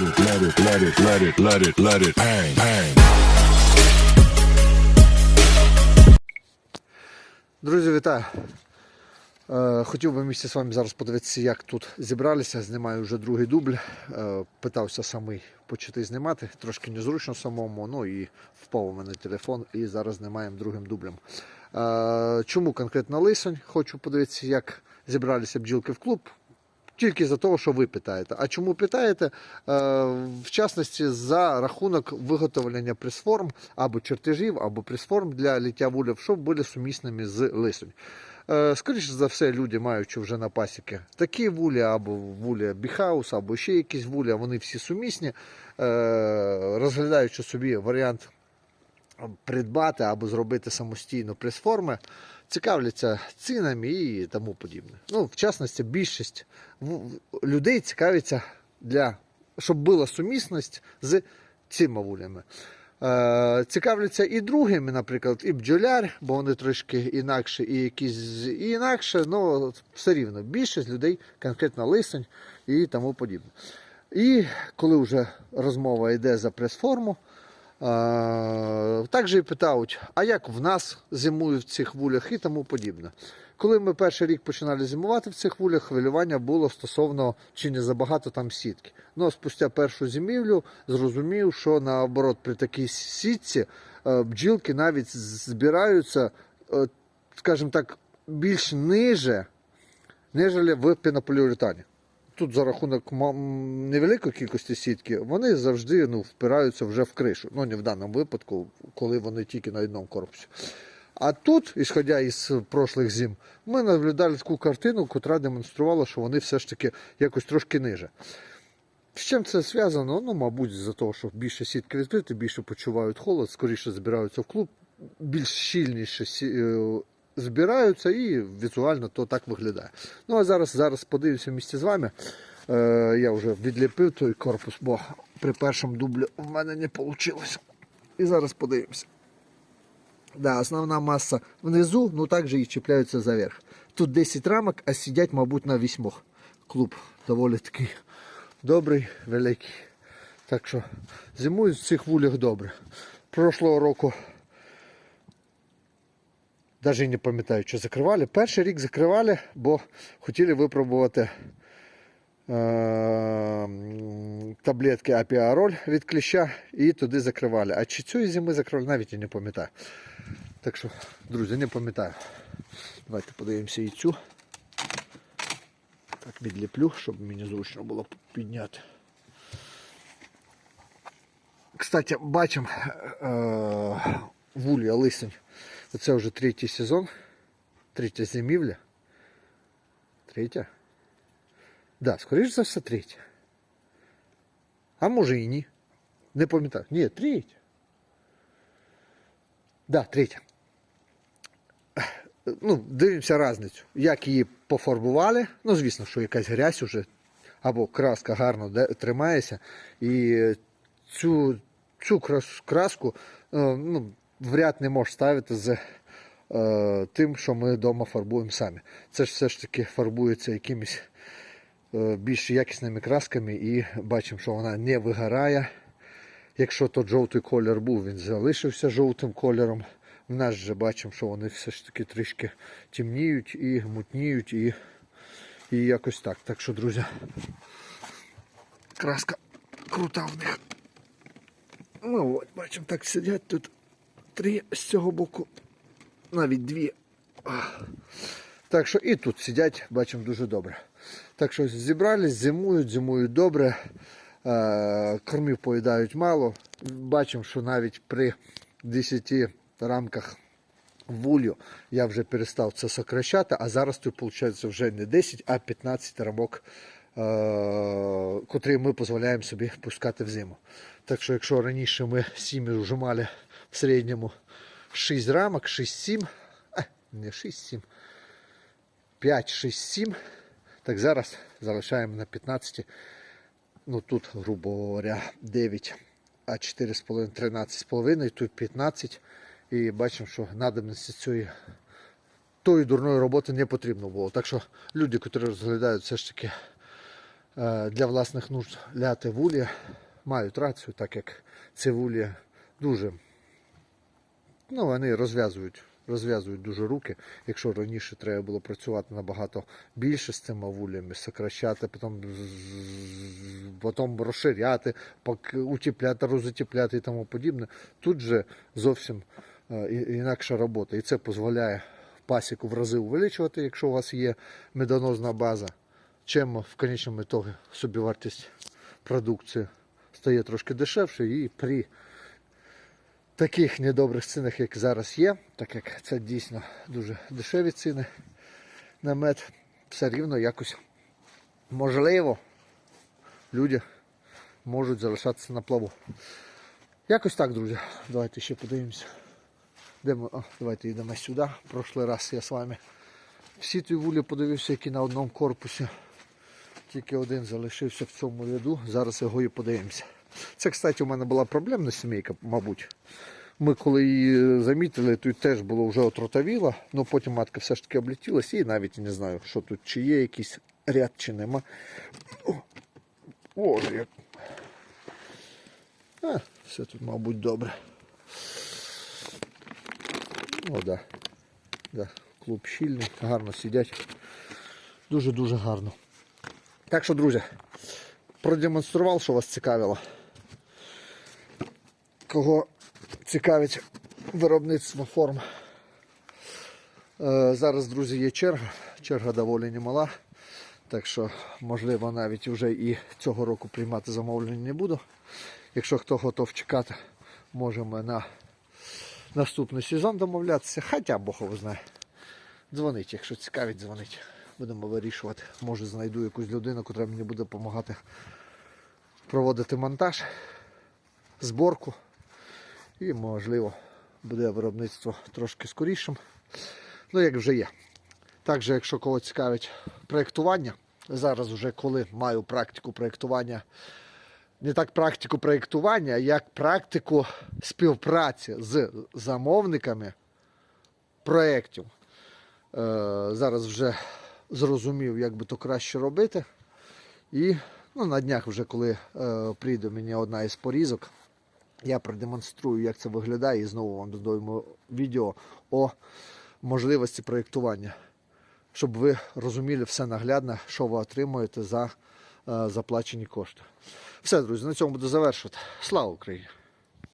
let it, let it, let it, let it, let it, bang, bang. Друзі, вітаю! Е, Хотів би місці з вами зараз подивитися, як тут зібралися. Знімаю вже другий дубль. Е, Питався самий почати знімати. Трошки незручно самому, ну і впав у мене телефон, і зараз знімаємо другим дублем. Е, Чому конкретно лисонь? Хочу подивитися, як зібралися бджілки в клуб. Тільки за того, що ви питаєте. А чому питаєте? Е, В частності за рахунок виготовлення пресформ або чертежів, або пресформ для ліття вулів, щоб були сумісними з лисонь. Е, Скоріше за все, люди, маючи вже на пасіки такі вулі, або вулі біхаус, або ще якісь вулі, вони всі сумісні, Е, розглядаючи собі варіант придбати або зробити самостійно прес-форми, цікавляться цінами і тому подібне. Ну, в частності, більшість людей цікавиться для, щоб була сумісність з цими вулями. Е, цікавляться і другими, наприклад, і бджоляр, бо вони трошки інакше, і якісь і інакше, але все рівно більшість людей конкретно лисень і тому подібне. І коли вже розмова йде за прес-форму, також і питають, а як в нас зимують в цих вулях і тому подібне. Коли ми перший рік починали зимувати в цих вулях, хвилювання було стосовно чи не забагато там сітки. Ну, спустя першу зимівлю зрозумів, що наоборот при такій сітці е, бджілки навіть збираються, е, скажімо так, більш ниже, ніж в пінополіуретані тут за рахунок невеликої кількості сітки, вони завжди ну, впираються вже в кришу. Ну, не в даному випадку, коли вони тільки на одному корпусі. А тут, ісходя із прошлих зим, ми наблюдали таку картину, яка демонструвала, що вони все ж таки якось трошки ниже. З чим це зв'язано? Ну, мабуть, з-за того, що більше сітки відкриті, більше почувають холод, скоріше збираються в клуб, більш щільніше е, збираються і візуально то так виглядає. Ну а зараз, зараз подивимося місці з вами. Е, я вже відліпив той корпус, бо при першому дублі в мене не вийшло. І зараз подивимося. Да, основна маса внизу, ну так же і чіпляються заверх. Тут 10 рамок, а сидять, мабуть, на 8. Клуб доволі такий добрий, великий. Так що зимують в цих вулях добре. Прошлого року навіть не пам'ятаю, що закривали. Перший рік закривали, бо хотіли випробувати е- таблетки апіароль від кліща і туди закривали. А чи цієї зими закривали, навіть і не пам'ятаю. Так що, друзі, не пам'ятаю. Давайте подивимося і цю. Так, відліплю, щоб мені зручно було підняти. Кстати, бачимо е- вулія лисень. Це вже третій сезон. Третя зимівля. Третя? Да, скоріш за все, третя. А може і ні. Не пам'ятаю. Ні, третя. Да, третя. Ну, дивимося різницю. Як її пофарбували. Ну, звісно, що якась грязь уже, або краска гарно тримається. І цю, цю крас- краску е, ну, вряд не можеш ставити з е, тим, що ми вдома фарбуємо самі. Це ж все ж таки фарбується якимись е, більш якісними красками і бачимо, що вона не вигорає. Якщо то жовтий колір був, він залишився жовтим кольором. В нас же бачимо, що вони все ж таки трішки темніють і мутніють, і, і якось так. Так що, друзі, краска крута в них. Ну от, бачимо, так сидять тут три з цього боку, навіть дві. Так що і тут сидять, бачимо дуже добре. Так що зібрались, зимують, зимують добре, е, кормів поїдають мало. Бачимо, що навіть при 10 рамках вулю я вже перестав це сокращати, а зараз тут виходить вже не 10, а 15 рамок, е, котрі ми дозволяємо собі пускати в зиму. Так що, якщо раніше ми сім'ї вже мали в середньому 6 рамок, 6-7, е, не 6-7, 5-6-7, так зараз залишаємо на 15, ну тут, грубо говоря, 9, а 4,5, 13,5, тут 15. І бачимо, що надобності цієї тої дурної роботи не потрібно було. Так що люди, які розглядають все ж таки е, для власних нужд ляти вулі мають рацію, так як ці вулі дуже ну, вони розв'язують, розв'язують дуже руки. Якщо раніше треба було працювати набагато більше з цими вулями, сокращати, потім, потім розширяти, утепляти, розутепляти і тому подібне. Тут же зовсім е, інакша робота. І це дозволяє пасіку в рази увеличувати, якщо у вас є медонозна база, чим в конечному ітогі собівартість продукції стає трошки дешевше і при таких недобрих цінах, як зараз є, так як це дійсно дуже дешеві ціни на мед, все рівно якось можливо люди можуть залишатися на плаву. Якось так, друзі. Давайте ще подивимося. Де? О, давайте йдемо сюди. Прошлий раз я з вами всі ті вулі подивився, які на одному корпусі. Тільки один залишився в цьому ряду. Зараз його і подивимося. Це, кстати, у мене була проблемна сімейка, мабуть. Ми коли її замітили, тут теж було вже отротавіло, але потім матка все ж таки облетілася і навіть не знаю, що тут, чи є якийсь ряд, чи нема. О, Боже, як. А, все тут, мабуть, добре. О, да. Да. Клуб щільний, гарно сидять. Дуже-дуже гарно. Так що, друзі, продемонстрував, що вас цікавило. Кого цікавить виробництво форм. Е, Зараз, друзі, є черга. Черга доволі немала. Так що, можливо, навіть вже і цього року приймати замовлення не буду. Якщо хто готов чекати, можемо на наступний сезон домовлятися. Хоча Бог його знає. Дзвонить, якщо цікавить, дзвонить. Будемо вирішувати. Може знайду якусь людину, яка мені буде допомагати проводити монтаж, зборку. І, можливо, буде виробництво трошки скорішим. Ну, як вже є. Також, якщо кого цікавить проєктування, зараз вже коли маю практику проєктування, не так практику проєктування, як практику співпраці з замовниками проєктів. Е, зараз вже зрозумів, як би то краще робити. І ну, на днях, вже коли е, прийде мені одна із порізок, я продемонструю, як це виглядає, і знову вам додаємо відео о можливості проєктування, щоб ви розуміли все наглядно, що ви отримуєте за е, заплачені кошти. Все, друзі, на цьому буду завершувати. Слава Україні!